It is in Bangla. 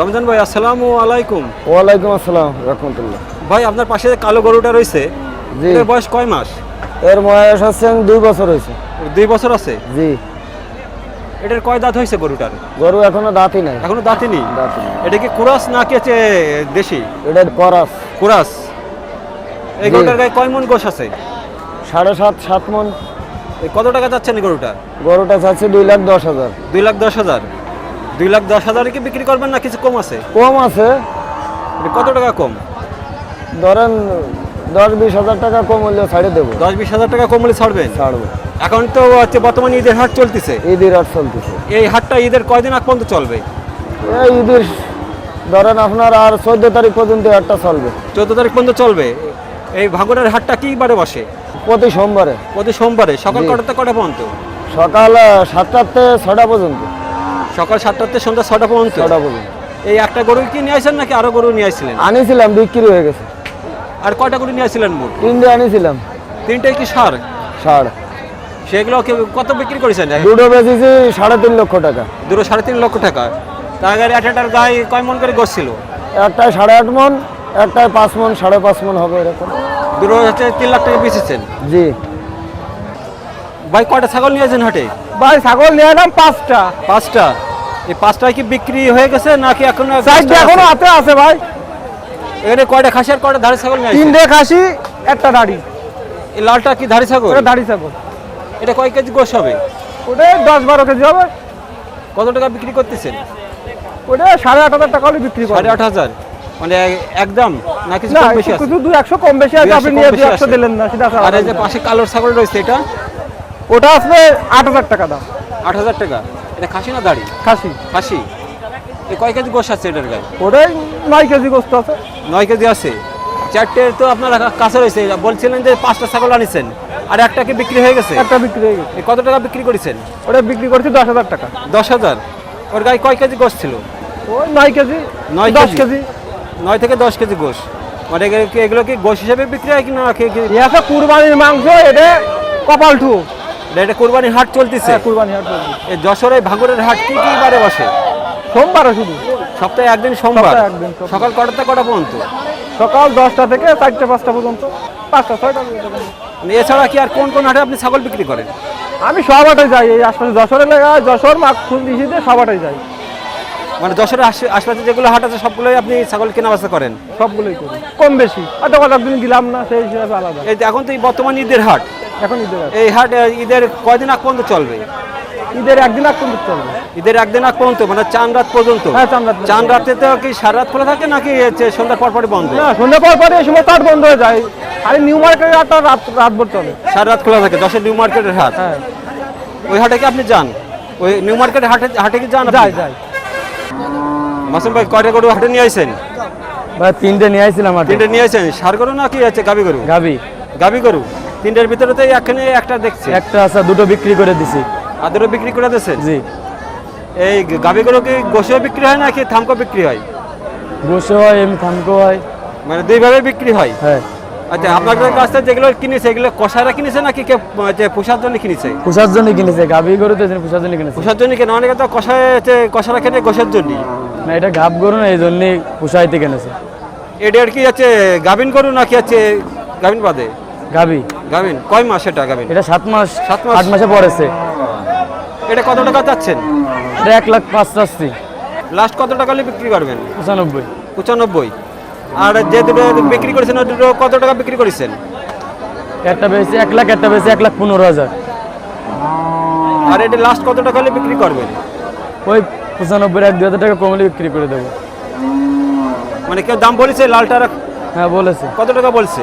রমজান ভাই আসসালামু আলাইকুম। ওয়ালাইকুম আসসালাম রহমতুল্লাহ। ভাই আপনার পাশে যে কালো গরুটা রয়েছে জি। এর বয়স কয় মাস? এর বয়স হচ্ছে দুই বছর হয়েছে। দুই বছর আছে? জি। এটার কয় দাঁত হয়েছে গরুটার? গরু এখনও দাঁতই নাই। এখনও দাঁতই নাই। এটা কি কুরাস না কি হচ্ছে দেশি? এটা করাস কুরাস। এই গরুটার গায়ে কয় মন গোশ আছে? সাড়ে সাত সাত মন। এই কত টাকা যাচ্ছেন এই গরুটা? গরুটা চাচ্ছে দুই লাখ দশ হাজার। দুই লাখ দশ হাজার। দুই লাখ দশ হাজারে কি বিক্রি করবেন না কিছু কম আছে? কম আছে। এটা কত টাকা কম? ধরেন দশ বিশ হাজার টাকা কম হলেও ছাড়ে দেবো। দশ বিশ হাজার টাকা কম হলে ছাড়বেন? ছাড়বো। এখন তো হচ্ছে বর্তমানে ঈদের হাট চলতেছে। ঈদের হাট চলতেছে। এই হাটটা ঈদের কয়দিন আগ পর্যন্ত চলবে? এই ঈদের ধরেন আপনার আর চোদ্দ তারিখ পর্যন্ত হাটটা চলবে। চোদ্দ তারিখ পর্যন্ত চলবে। এই ভাঙনের হাটটা কি বারে বসে? প্রতি সোমবারে। প্রতি সোমবারে। সকাল জি। কটাতে কটা পর্যন্ত? সকাল থেকে ছটা পর্যন্ত। সকাল সাতটাতে সন্ধ্যা ছটা পর্যন্ত? ছটা পর্যন্ত। এই একটা গরু কি নিয়ে আসেন নাকি আরও গরু নিয়ে আসছিলেন আনিছিলাম বিক্রি হয়ে গেছে। আর কয়টা গরু নিয়ে আসছিলেন মোট? তিনটে আনিছিলাম। তিনটাই কি সার? সার। সেগুলো কত বিক্রি করেছেন? দুটো বেচেছি সাড়ে তিন লক্ষ টাকা। দুটো সাড়ে তিন লক্ষ টাকা। তার গাড়ি একটার গায়ে কয় মন করে গোস ছিল একটায় সাড়ে আট মন একটায় পাঁচ মন সাড়ে পাঁচ মন হবে এরকম। দুটো হচ্ছে তিন লাখ টাকা বেচেছেন। জি। ভাই কয়টা ছাগল নিয়ে আসেন হাটে? ভাই ছাগল নিয়ে এলাম পাঁচটা। পাঁচটা? এই পাঁচটায় কি বিক্রি হয়ে গেছে নাকি এখন চারটে এখনও হাতে আছে ভাই। এখানে কয়টা খাসি আর কয়টা ধাড়ি ছাগল নিয়ে তিনটে খাসি একটা দাড়ি এই লালটা কি ধাড়ি ছাগল? ওটা দাড়ি ছাগল। এটা কয় কেজি গোস হবে? ওটা দশ বারো কেজি হবে। কত টাকা বিক্রি করতেছেন? ওটা সাড়ে আট হাজার টাকা হলে বিক্রি করে সাড়ে আট হাজার? মানে একদম না কিছু কম বেশি আছে? কিছু দু একশো কম বেশি আছে আপনি নিয়ে একশো। দিলেন না সেটা আর এই যে পাশে কালোর ছাগল রয়েছে এটা? ওটা আসবে আট হাজার টাকা দাম। আট হাজার টাকা? এটা খাসি না দাড়ি? খাসি। খাসি? এ কয় কেজি গোস আছে এটার গায়ে? ওটাই নয় কেজি গোস্ত আছে। নয় কেজি আছে? চারটে তো আপনার কাছে রয়েছে। বলছিলেন যে পাঁচটা ছাগল আনিছেন। আর একটা কি বিক্রি হয়ে গেছে? একটা বিক্রি হয়ে গেছে। কত টাকা বিক্রি করেছেন? ওটা বিক্রি করছি দশ হাজার টাকা। দশ হাজার? ওর গায়ে কয় কেজি গোস ছিল? ওই নয় কেজি নয় দশ কেজি? নয় থেকে দশ কেজি গোস মানে এগুলো কি- এগুলো কি গোস হিসেবে বিক্রি হয় কি না? কুরবানির মাংস এটা কপাল টু এটা কোরবানির হাট চলতেছে। কুরবানি হাট বলছি। এই যশোর এই হাট কি কি বারে বসে? সোমবারে শুধু। সপ্তাহে একদিন সোমবার। সকাল কটাতে কটা পর্যন্ত? সকাল দশটা থেকে চারটে পাঁচটা পর্যন্ত। পাঁচটা ছয়টা। মানে এছাড়া কি আর কোন কোন হাটে আপনি ছাগল বিক্রি করেন? আমি সব হাটে যাই এই আশপাশে যশোর এলাকায় যশোর মাখুন দিশিতে সব হাটে যাই। মানে যশোরের আশে- আশপাশে যেগুলো হাট আছে সবগুলোই আপনি ছাগল কেনা বেচা করেন? সবগুলোই করি। কম বেশি। হয়তো কটা দিন দিলাম না সেই হিসাবে আলাদা। এই এখন তো এই বর্তমান ঈদের হাট। এখন ঈদের এই হাট ঈদের কয়দিন আগ পর্যন্ত চলবে? ঈদের একদিন আগ পর্যন্ত চলবে। ঈদের একদিন আগ পর্যন্ত মানে চান রাত পর্যন্ত? হ্যাঁ, রাত চান রাতে তো কি সারা রাত খোলা থাকে নাকি সন্ধ্যার পর পরই বন্ধ? না সন্ধ্যা পর পরে এই সময় তার বন্ধ হয়ে যায়। আর নিউ মার্কেটের হাটটা রাত রাতভর চলে। সারা রাত খোলা থাকে দশের নিউ মার্কেটের হাট? হ্যাঁ। ওই হাটে কি আপনি যান? ওই নিউ মার্কেটের হাটে হাটে কি যান? যাই যাই। মাসুম ভাই কয়টা গরু হাটে নিয়ে আসেন ভাই তিনটে নিয়ে আসছিলাম তিনটে নিয়ে আসেন সার গরু না কি আছে গাবি গরু? গাবি গাবি গরু? তিনটের ভিতরে তো এখানে একটা দেখছি। একটা আছে দুটো বিক্রি করে দিছি। আর দুটো বিক্রি করে দিয়েছেন? জি। এই গাবি গরু কি গোসেও বিক্রি হয় নাকি থামকো বিক্রি হয়? বসে হয় এমনি থামকো হয়। মানে দুইভাবে বিক্রি হয়? হ্যাঁ। আচ্ছা আপনাদের কাছ থেকে যেগুলো কিনেছে এগুলো কষারা কিনেছে নাকি যে পোষার জন্য কিনেছে? পোষার জন্য কিনেছে গাবি গরু তো পোষার জন্য কিনেছে। পোষার জন্য কেন অনেকে তো কষায় কষারা কেনে গোসের জন্য না এটা গাব গরু না এই জন্যই পোষাইতে কিনেছে। এটা আর কি আছে গাভিন গরু নাকি আছে গাভিন বাদে? গাবি গাভিন কয় মাস এটা গাভিন? এটা সাত মাস সাত মাস? আট মাসে পড়েছে। এটা কত টাকা চাচ্ছেন? এটা এক লাখ পাঁচ চাচ্ছি। লাস্ট কত টাকা হলে বিক্রি করবেন? পঁচানব্বই। পঁচানব্বই। আর যে দুটো বিক্রি করেছেন ওই দুটো কত টাকা বিক্রি করেছেন? একটা বেশি এক লাখ একটা বেশি এক লাখ পনেরো হাজার। আর এটা লাস্ট কত টাকা হলে বিক্রি করবেন? ওই পঁচানব্বই এক দু হাজার টাকা কমলে বিক্রি করে দেবো। মানে কেউ দাম বলেছে লালটার হ্যাঁ বলেছে। কত টাকা বলছে?